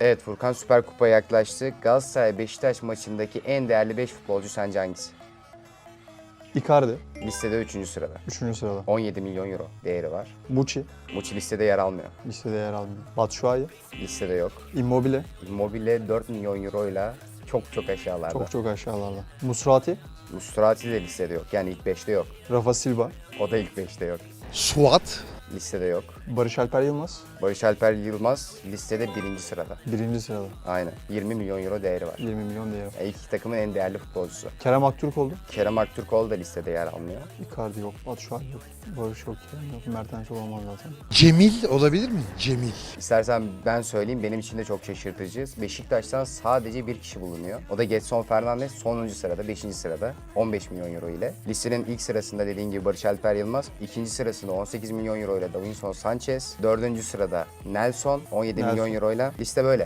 Evet Furkan Süper Kupa yaklaştı. Galatasaray Beşiktaş maçındaki en değerli 5 futbolcu sence hangisi? Icardi. Listede 3. sırada. 3. sırada. 17 milyon euro değeri var. Muçi. Muçi listede yer almıyor. Listede yer almıyor. Batshuayi. Listede yok. Immobile. Immobile 4 milyon euroyla çok çok aşağılarda. Çok çok aşağılarda. Musrati. Musturati de listede yok. Yani ilk 5'te yok. Rafa Silva. O da ilk 5'te yok. Suat. Listede yok. Barış Alper Yılmaz. Barış Alper Yılmaz listede birinci sırada. Birinci sırada. Aynen. 20 milyon euro değeri var. 20 milyon değeri. E, İlk iki takımın en değerli futbolcusu. Kerem Aktürkoğlu. Kerem Aktürkoğlu da listede yer almıyor. Icardi yok. Batshuayi yok. Barış yok. Kerem yok. Mertens olamaz zaten. Cemil olabilir mi? Cemil. İstersen ben söyleyeyim benim için de çok şaşırtıcı. Beşiktaş'tan sadece bir kişi bulunuyor. O da Getson Fernandes sonuncu sırada, 5. sırada 15 milyon euro ile. Listenin ilk sırasında dediğin gibi Barış Alper Yılmaz, ikinci sırasında 18 milyon euro ile Davinson Sanchez, dördüncü sırada Nelson 17 Nelson. milyon euro ile. Liste böyle.